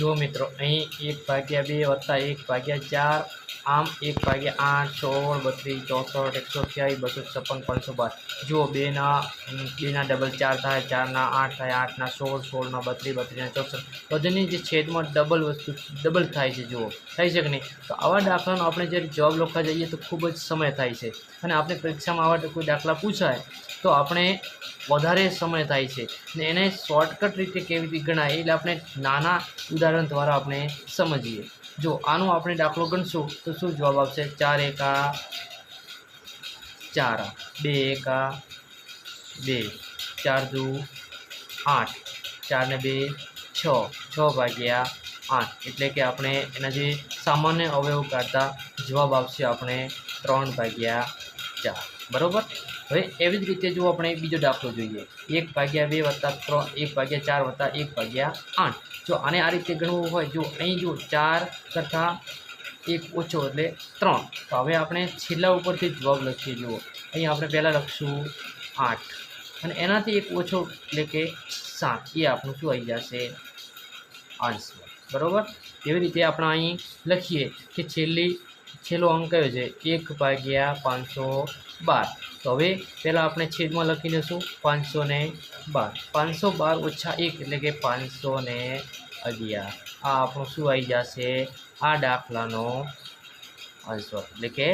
જો મિત્રો અહીં 1 ભાગ્યા 2 + 1 ભાગ્યા 4 આમ 1 ભાગ્યા 8 16 32 64 128 256 512 જુઓ 2 ના 3 ના ડબલ 4 થાય 4 ના 8 થાય 8 ના 16 16 ના 32 32 ના 64거든요 જે છેદમાં ડબલ વસ્તુ ડબલ થાય છે જુઓ થાય છે કે નહીં તો આવા દાખલાનો આપણે જ્યારે જોબ લખા જોઈએ તો ખૂબ જ સમય થાય છે અને આપને પરીક્ષામાં આવા કોઈ દાખલા પૂછાય તો આપણે વધારે સમય થાય છે ને એને શોર્ટકટ રીતે કેવી રીતે ગણાય એટલે આપણે નાના તારણ દ્વારા આપણે સમજીએ જો આનું આપણે દાખલો ગણશું તો શું જવાબ આવશે 4 * 1 = 4 2 * 1 = 2 4 * 2 = 8 4 * 2 = 6 6 / 8 એટલે કે આપણે એના જે સામાન્ય અવયવ કાઢતા જવાબ આવશે આપણે 3 / 4 बरोबर હવે एवजच रित्या जो आपण બીજો डाफतो जोઈએ 1/2 + 3 1/4 + 1/8 जो आणे आ रित्या घणो होय जो अई जो 4 करता 1 ओछो એટલે 3 तो હવે આપણે છેલા ઉપરથી જોગ લખીએ જો અહીં આપણે પહેલા લખશું 8 અને એનાથી 1 ओछो એટલે કે 7 ये આપણો શું ആയി જશે 8 बरोबर તેવી રીતે આપણે અહીં લખીએ કે છેલી છેલ્લો અંક કયો છે એક ભાગ્યા પાંચસો બાર તો હવે પહેલાં આપણે છેદમાં લખી લઈશું પાંચસો ને બાર પાંચસો બાર ઓછા એક એટલે કે પાંચસો ને અગિયાર આ આપણું શું આવી જશે આ દાખલાનો આન્સર એટલે કે